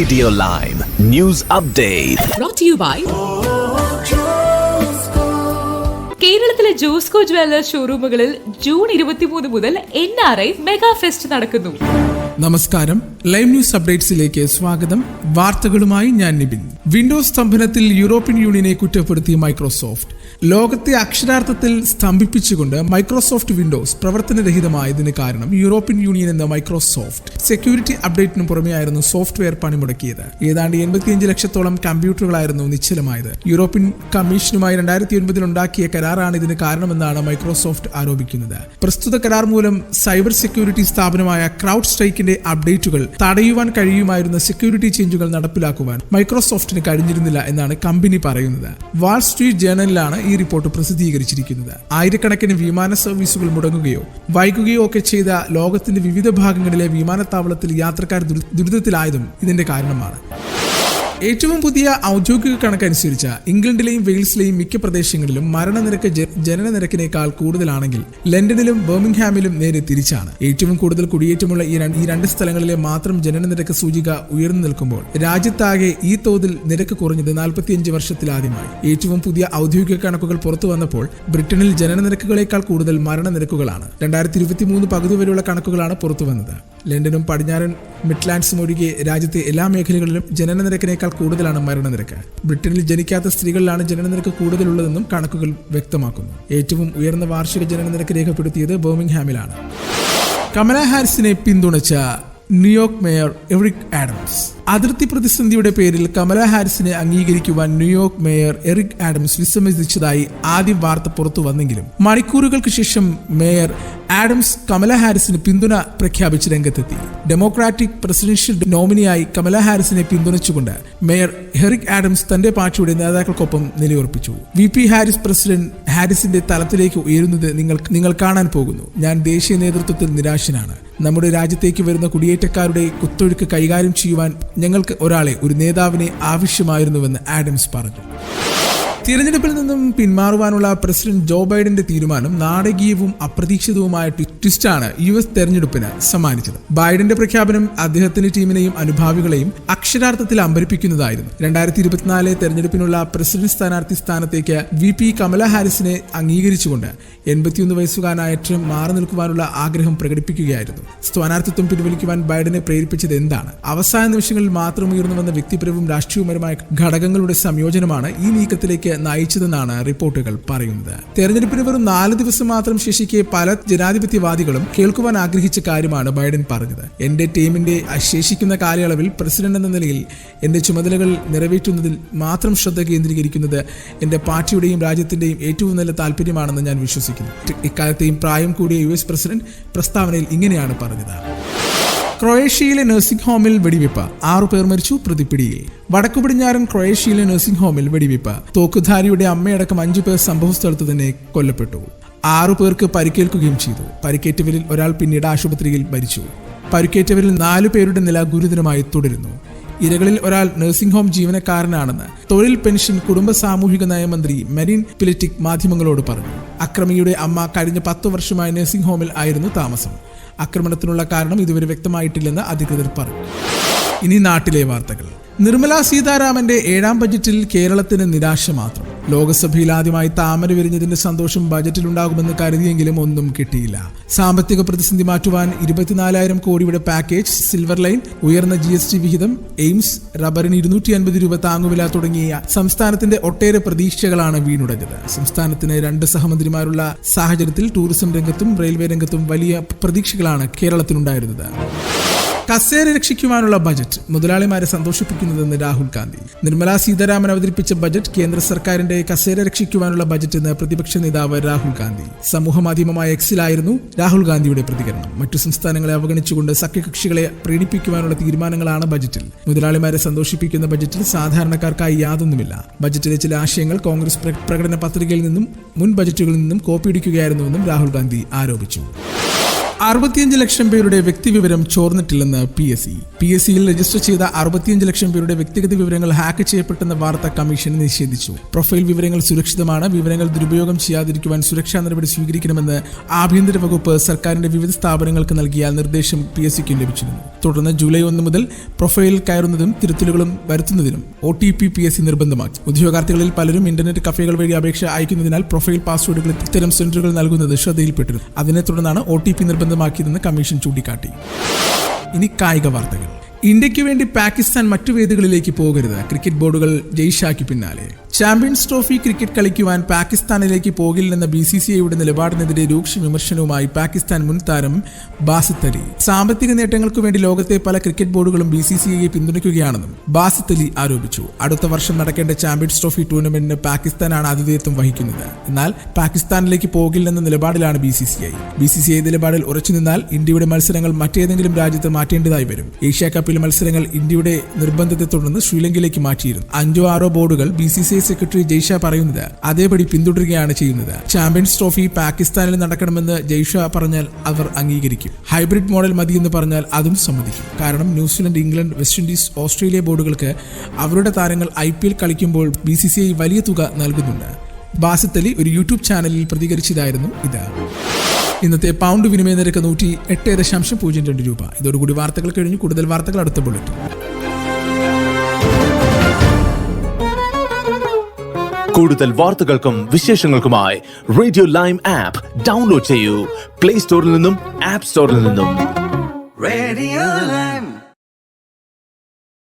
Radio live news update കേരളത്തിലെ Josco Jewellers ഷോറൂമുകളിൽ June ഇരുപത്തിമൂന്ന് മുതൽ N R I mega fest നടക്കുന്നു. നമസ്കാരം. ലൈവ് ന്യൂസ് അപ്ഡേറ്റ്സിലേക്ക് സ്വാഗതം. വാർത്തകളുമായി ഞാൻ നിബിൻ. വിൻഡോസ് സ്തംഭനത്തിൽ യൂറോപ്യൻ യൂണിയനെ കുറ്റപ്പെടുത്തി മൈക്രോസോഫ്റ്റ്. ലോകത്തെ അക്ഷരാർത്ഥത്തിൽ സ്തംഭിപ്പിച്ചുകൊണ്ട് മൈക്രോസോഫ്റ്റ് വിൻഡോസ് പ്രവർത്തനരഹിതമായതിന് കാരണം യൂറോപ്യൻ യൂണിയൻ എന്ന മൈക്രോസോഫ്റ്റ് സെക്യൂരിറ്റി അപ്ഡേറ്റിന് പുറമെയായിരുന്നു സോഫ്റ്റ്വെയർ പണിമുടക്കിയത്. ഏതാണ്ട് എൺപത്തിയഞ്ച് ലക്ഷത്തോളം കമ്പ്യൂട്ടറുകളായിരുന്നു നിശ്ചലമായത്. യൂറോപ്യൻ കമ്മീഷനുമായി രണ്ടായിരത്തി ഒൻപതിൽ ഉണ്ടാക്കിയ കരാറാണ് ഇതിന് കാരണമെന്നാണ് മൈക്രോസോഫ്റ്റ് ആരോപിക്കുന്നത്. പ്രസ്തുത കരാർ മൂലം സൈബർ സെക്യൂരിറ്റി സ്ഥാപനമായ ക്രൗഡ് സ്ട്രൈക്കിന്റെ അപ്ഡേറ്റുകൾ തടയുവാൻ കഴിയുമായിരുന്ന സെക്യൂരിറ്റി ചേഞ്ചുകൾ നടപ്പിലാക്കുവാൻ മൈക്രോസോഫ്റ്റിന് കഴിഞ്ഞിരുന്നില്ല എന്നാണ് കമ്പനി പറയുന്നത്. വാൾ സ്ട്രീറ്റ് ജേണലിലാണ് ഈ റിപ്പോർട്ട് പ്രസിദ്ധീകരിച്ചിരിക്കുന്നത്. ആയിരക്കണക്കിന് വിമാന സർവീസുകൾ മുടങ്ങുകയോ വൈകുകയോ ഒക്കെ ചെയ്ത ലോകത്തിന്റെ വിവിധ ഭാഗങ്ങളിലെ വിമാനത്താവളത്തിൽ യാത്രക്കാർ ദുരി- ദുരിതത്തിലായതും ഇതിന്റെ കാരണമാണ്. ഏറ്റവും പുതിയ ഔദ്യോഗിക കണക്കനുസരിച്ച് ഇംഗ്ലണ്ടിലെയും വെയിൽസിലെയും മിക്ക പ്രദേശങ്ങളിലും മരണനിരക്ക് ജനന ജനനനിരക്കിനേക്കാൾ കൂടുതലാണെങ്കിൽ ലണ്ടനിലും ബർമിംഗ്ഹാമിലും നേരെ തിരിച്ചാണ്. ഏറ്റവും കൂടുതൽ കുടിയേറ്റമുള്ള ഈ രണ്ട് സ്ഥലങ്ങളിലെ മാത്രം ജനനനിരക്ക് സൂചിക ഉയർന്നു നിൽക്കുമ്പോൾ രാജ്യത്താകെ ഈ തോതിൽ നിരക്ക് കുറഞ്ഞത് നാൽപ്പത്തിയഞ്ച് വർഷത്തിലാദ്യമായി. ഏറ്റവും പുതിയ ഔദ്യോഗിക കണക്കുകൾ പുറത്തു വന്നപ്പോൾ ബ്രിട്ടനിൽ ജനനനിരക്കുകളേക്കാൾ കൂടുതൽ മരണനിരക്കുകളാണ്. രണ്ടായിരത്തി ഇരുപത്തി മൂന്ന് പകുതി വരെയുള്ള കണക്കുകളാണ് പുറത്തു വന്നത്. ലണ്ടനും പടിഞ്ഞാറൻ മിഡ്ലാൻഡ്സും ഒഴികെ രാജ്യത്തെ എല്ലാ മേഖലകളിലും ജനനനിരക്കിനേക്കാൾ കൂടുതലാണ് മരണനിരക്ക് ബ്രിട്ടനിൽ ജനിക്കാത്ത സ്ത്രീകളിലാണ് ജനനനിരക്ക് കൂടുതലുള്ളതെന്നും കണക്കുകൾ വ്യക്തമാക്കുന്നു. ഏറ്റവും ഉയർന്ന വാർഷിക ജനനനിരക്ക് രേഖപ്പെടുത്തിയത് ബോമിംഗ്ഹാമിലാണ് കമല ഹാരിസിനെ പിന്തുണച്ച ന്യൂയോർക്ക് മേയർ എറിക് ആഡംസ്. അതിർത്തി പ്രതിസന്ധിയുടെ പേരിൽ കമല ഹാരിസിനെ അംഗീകരിക്കുവാൻ New York mayor Eric Adams വിസമ്മതിച്ചതായി ആദ്യം വാർത്ത പുറത്തു വന്നെങ്കിലും മണിക്കൂറുകൾക്ക് ശേഷം മേയർ ആഡംസ് കമല ഹാരിസിന് പിന്തുണ പ്രഖ്യാപിച്ച് രംഗത്തെത്തി. ഡെമോക്രാറ്റിക് പ്രസിഡൻഷ്യൽ നോമിനിയായി കമല ഹാരിസിനെ പിന്തുണച്ചുകൊണ്ട് മേയർ ഹെറിക് ആഡംസ് തന്റെ പാർട്ടിയുടെ നേതാക്കൾക്കൊപ്പം നിലയുറപ്പിച്ചു. വി പി ഹാരിസ് പ്രസിഡന്റ് ഹാരിസിന്റെ തലത്തിലേക്ക് ഉയരുന്നത് നിങ്ങൾ നിങ്ങൾ കാണാൻ പോകുന്നു. ഞാൻ ദേശീയ നേതൃത്വത്തിൽ നിരാശനാണ്. നമ്മുടെ രാജ്യത്തേക്ക് വരുന്ന കുടിയേറ്റക്കാരുടെ കുത്തൊഴുക്ക് കൈകാര്യം ചെയ്യുവാൻ ഞങ്ങൾക്ക് ഒരാളെ ഒരു നേതാവിനെ ആവശ്യമായിരുന്നുവെന്ന് ആഡംസ് പറഞ്ഞു. തിരഞ്ഞെടുപ്പിൽ നിന്നും പിന്മാറുവാനുള്ള പ്രസിഡന്റ് ജോ ബൈഡന്റെ തീരുമാനം നാടകീയവും അപ്രതീക്ഷിതവുമായ ട്വി- ട്വിസ്റ്റാണ് യു എസ് തെരഞ്ഞെടുപ്പിന് സമ്മാനിച്ചത്. ബൈഡന്റെ പ്രഖ്യാപനം അദ്ദേഹത്തിന്റെ ടീമിനെയും അനുഭാവികളെയും അക്ഷരാർത്ഥത്തിൽ അമ്പരിപ്പിക്കുന്നതായിരുന്നു. രണ്ടായിരത്തി ഇരുപത്തിനാല് തെരഞ്ഞെടുപ്പിനുള്ള പ്രസിഡന്റ് സ്ഥാനാർത്ഥി സ്ഥാനത്തേക്ക് വി പി കമല ഹാരിസിനെ അംഗീകരിച്ചുകൊണ്ട് എൺപത്തിയൊന്ന് വയസ്സുകാരനായ ട്രംപ് മാറി നിൽക്കുവാനുള്ള ആഗ്രഹം പ്രകടിപ്പിക്കുകയായിരുന്നു. സ്ഥാനാർത്ഥിത്വം പിൻവലിക്കുവാൻ ബൈഡനെ പ്രേരിപ്പിച്ചത് എന്താണ്? അവസാന നിമിഷങ്ങളിൽ മാത്രം ഉയർന്നു വന്ന വ്യക്തിപരവും രാഷ്ട്രീയപരമായ ഘടകങ്ങളുടെ സംയോജനമാണ് ഈ നീക്കത്തിലേക്ക് നയിച്ചതെന്നാണ് റിപ്പോർട്ടുകൾ പറയുന്നത്. തെരഞ്ഞെടുപ്പിന് വെറും നാല് ദിവസം മാത്രം ശേഷിക്കെ പല ജനാധിപത്യവാദികളും കേൾക്കുവാൻ ആഗ്രഹിച്ച കാര്യമാണ് ബൈഡൻ പറഞ്ഞത്. എന്റെ ടീമിന്റെ ശേഷിക്കുന്ന കാലയളവിൽ പ്രസിഡന്റ് എന്ന നിലയിൽ എന്റെ ചുമതലകൾ നിറവേറ്റുന്നതിൽ മാത്രം ശ്രദ്ധ കേന്ദ്രീകരിക്കുന്നത് എന്റെ പാർട്ടിയുടെയും രാജ്യത്തിന്റെയും ഏറ്റവും നല്ല താല്പര്യമാണെന്ന് ഞാൻ വിശ്വസിക്കുന്നു. ഇക്കാലത്തെയും പ്രായം കൂടിയ യു എസ് പ്രസിഡന്റ് പ്രസ്താവനയിൽ ഇങ്ങനെയാണ് പറഞ്ഞത്. ക്രൊയേഷ്യയിലെ നഴ്സിംഗ് ഹോമിൽ വെടിവെപ്പ്. ആറു പേർ മരിച്ചു പ്രതിപ്പിടിയിൽ വടക്കു പടിഞ്ഞാറൻ ക്രൊയേഷ്യയിലെ നഴ്സിംഗ് ഹോമിൽ വെടിവെപ്പ്. തോക്കുധാരിയുടെ അമ്മയടക്കം അഞ്ചു പേർ സംഭവസ്ഥലത്ത് തന്നെ കൊല്ലപ്പെട്ടു. ആറു പേർക്ക് പരിക്കേൽക്കുകയും ചെയ്തു. പരിക്കേറ്റവരിൽ ഒരാൾ പിന്നീട് ആശുപത്രിയിൽ മരിച്ചു. പരിക്കേറ്റവരിൽ നാലു പേരുടെ നില ഗുരുതരമായി തുടരുന്നു. ഇരകളിൽ ഒരാൾ നഴ്സിംഗ് ഹോം ജീവനക്കാരനാണെന്ന് തൊഴിൽ പെൻഷൻ കുടുംബ സാമൂഹിക നയമന്ത്രി മെരിൻ പിലിറ്റിക് മാധ്യമങ്ങളോട് പറഞ്ഞു. അക്രമിയുടെ അമ്മ കഴിഞ്ഞ പത്തു വർഷമായി നഴ്സിംഗ് ഹോമിൽ ആയിരുന്നു താമസം. ആക്രമണത്തിനുള്ള കാരണം ഇതുവരെ വ്യക്തമായിട്ടില്ലെന്ന് അധികൃതർ പറഞ്ഞു. ഇനി നാട്ടിലെ വാർത്തകൾ. നിർമ്മലാ സീതാരാമന്റെ ഏഴാം ബജറ്റിൽ കേരളത്തിന് നിരാശ മാത്രം. ലോകസഭയിൽ ആദ്യമായി താമര വിരിഞ്ഞതിന്റെ സന്തോഷം ബജറ്റിലുണ്ടാകുമെന്ന് കരുതിയെങ്കിലും ഒന്നും കിട്ടിയില്ല. സാമ്പത്തിക പ്രതിസന്ധി മാറ്റുവാൻ ഇരുപത്തിനാലായിരം കോടിയുടെ പാക്കേജ് സിൽവർ ലൈൻ ഉയർന്ന ജി എസ് ടി വിഹിതം എയിംസ് റബ്ബറിന് ഇരുന്നൂറ്റി അൻപത് രൂപ താങ്ങുവില തുടങ്ങിയ സംസ്ഥാനത്തിന്റെ ഒട്ടേറെ പ്രതീക്ഷകളാണ് വീണുടഞ്ഞത്. സംസ്ഥാനത്തിന് രണ്ട് സഹമന്ത്രിമാരുള്ള സാഹചര്യത്തിൽ ടൂറിസം രംഗത്തും റെയിൽവേ രംഗത്തും വലിയ പ്രതീക്ഷകളാണ് കേരളത്തിനുണ്ടായിരുന്നത്. കസേര രക്ഷിക്കുവാനുള്ള ബജറ്റ് മുതലാളിമാരെ സന്തോഷിപ്പിക്കുന്നതെന്ന് രാഹുൽ ഗാന്ധി. നിർമ്മലാ സീതാരാമൻ അവതരിപ്പിച്ച ബജറ്റ് കേന്ദ്ര സർക്കാരിന്റെ കസേര രക്ഷിക്കുവാനുള്ള ബജറ്റ് എന്ന് പ്രതിപക്ഷ നേതാവ് രാഹുൽ ഗാന്ധി. സമൂഹ മാധ്യമമായ എക്സിലായിരുന്നു രാഹുൽ ഗാന്ധിയുടെ പ്രതികരണം. മറ്റു സംസ്ഥാനങ്ങളെ അവഗണിച്ചുകൊണ്ട് സഖ്യകക്ഷികളെ പ്രീണിപ്പിക്കുവാനുള്ള തീരുമാനങ്ങളാണ് ബജറ്റിൽ. മുതലാളിമാരെ സന്തോഷിപ്പിക്കുന്ന ബജറ്റിൽ സാധാരണക്കാർക്കായി യാതൊന്നുമില്ല. ബജറ്റിലെ ചില ആശയങ്ങൾ കോൺഗ്രസ് പ്രകടന പത്രികയിൽ നിന്നും മുൻ ബജറ്റുകളിൽ നിന്നും കോപ്പിയടിക്കുകയായിരുന്നുവെന്നും രാഹുൽ ഗാന്ധി ആരോപിച്ചു. അറുപത്തിയഞ്ച് ലക്ഷം പേരുടെ വ്യക്തിവിവരം ചോർന്നിട്ടില്ലെന്ന് P S C P S സിയിൽ രജിസ്റ്റർ ചെയ്ത അറുപത്തിയഞ്ച് ലക്ഷം പേരുടെ വ്യക്തിഗത വിവരങ്ങൾ ഹാക്ക് ചെയ്യപ്പെട്ടെന്ന വാർത്ത കമ്മീഷൻ നിഷേധിച്ചു. പ്രൊഫൈൽ വിവരങ്ങൾ സുരക്ഷിതമാണ് വിവരങ്ങൾ ദുരുപയോഗം ചെയ്യാതിരിക്കുവാൻ സുരക്ഷാ നടപടി സ്വീകരിക്കണമെന്ന് ആഭ്യന്തര വകുപ്പ് സർക്കാരിന്റെ വിവിധ സ്ഥാപനങ്ങൾക്ക് നൽകിയ നിർദ്ദേശം പി എസ് സിക്ക് ലഭിച്ചിരുന്നു. തുടർന്ന് ജൂലൈ ഒന്ന് മുതൽ പ്രൊഫൈൽ കയറുന്നതും തിരുത്തലുകളും വരുത്തുന്നതിനും O T P P S C നിർബന്ധമാക്കി. ഉദ്യോഗാർത്ഥികളിൽ പലരും ഇന്റർനെറ്റ് കഫേകൾ വഴി അപേക്ഷ അയക്കുന്നതിനാൽ പ്രൊഫൈൽ പാസ്വേഡുകൾ ഇത്തരം സെന്ററുകൾ നൽകുന്നത് ശ്രദ്ധയിൽപ്പെട്ടിരുന്നു. അതിനെ തുടർന്നാണ് ഒ ടി പി നിർബന്ധമാക്കിയതെന്ന് കമ്മീഷൻ ചൂണ്ടിക്കാട്ടി. ഇനി കായിക വാർത്തകൾ. ഇന്ത്യയ്ക്ക് വേണ്ടി പാകിസ്ഥാൻ മറ്റു വേദികളിലേക്ക് പോകരുത്. ക്രിക്കറ്റ് ബോർഡുകൾ ജയ്ഷാക്കി പിന്നാലെ. ചാമ്പ്യൻസ് ട്രോഫി ക്രിക്കറ്റ് കളിക്കുവാൻ പാകിസ്ഥാനിലേക്ക് പോകില്ലെന്ന ബി സി സി ഐയുടെ നിലപാടിനെതിരെ രൂക്ഷ വിമർശനവുമായി പാകിസ്ഥാൻ മുൻ താരം ബാസിത്ത് അലി. സാമ്പത്തിക നേട്ടങ്ങൾക്കു വേണ്ടി ലോകത്തെ പല ക്രിക്കറ്റ് ബോർഡുകളും ബി സി സി ഐയെ പിന്തുണയ്ക്കുകയാണെന്നും ബാസിത്ത് അലി ആരോപിച്ചു. അടുത്ത വർഷം നടക്കേണ്ട ചാമ്പ്യൻസ് ട്രോഫി ടൂർണമെന്റിന് പാകിസ്ഥാനാണ് ആതിഥേയത്വം വഹിക്കുന്നത്. എന്നാൽ പാകിസ്ഥാനിലേക്ക് പോകില്ലെന്ന നിലപാടിലാണ് B C C I B C C I നിലപാടിൽ ഉറച്ചു നിന്നാൽ ഇന്ത്യയുടെ മത്സരങ്ങൾ മറ്റേതെങ്കിലും രാജ്യത്ത് മാറ്റേണ്ടതായി വരും. ഏഷ്യ കപ്പിലെ മത്സരങ്ങൾ ഇന്ത്യയുടെ നിർബന്ധത്തെ തുടർന്ന് ശ്രീലങ്കയിലേക്ക് മാറ്റിയിരുന്നു. അഞ്ചോ ആറോ ബോർഡുകൾ B C C I secretary Jay Shah പറയുന്നത് അതേപടി പിന്തുടരുകയാണ് ചെയ്യുന്നത്. ചാമ്പ്യൻസ് ട്രോഫി പാകിസ്ഥാനിൽ നടക്കണമെന്ന് ജയ്ഷ പറഞ്ഞാൽ അവർ അംഗീകരിക്കും. ഹൈബ്രിഡ് മോഡൽ മതിയെന്ന് പറഞ്ഞാൽ അതും സമ്മതിക്കും. കാരണം New Zealand England West Indies Australia ബോർഡുകൾക്ക് അവരുടെ താരങ്ങൾ ഐ കളിക്കുമ്പോൾ ബി വലിയ തുക നൽകുന്നുണ്ട്. ബാസിത്ത് അലി ഒരു യൂട്യൂബ് ചാനലിൽ പ്രതികരിച്ചതായിരുന്നു ഇത്. ഇന്നത്തെ പൗണ്ട് വിനിമയ നിരക്ക് നൂറ്റി എട്ട് ദശാംശം പൂജ്യം രണ്ട് രൂപ. ഇതോടുകൂടി വാർത്തകൾ കഴിഞ്ഞ്. കൂടുതൽ വാർത്തകൾ അടുത്ത ബുള്ളറ്റിൻ കൂടുതൽ വാർത്തകൾക്കും വിശേഷങ്ങൾക്കുമായി റേഡിയോ ലൈം ആപ്പ് ഡൗൺലോഡ് ചെയ്യൂ. പ്ലേ സ്റ്റോറിൽ നിന്നും ആപ്പ് സ്റ്റോറിൽ നിന്നും. റേഡിയോ.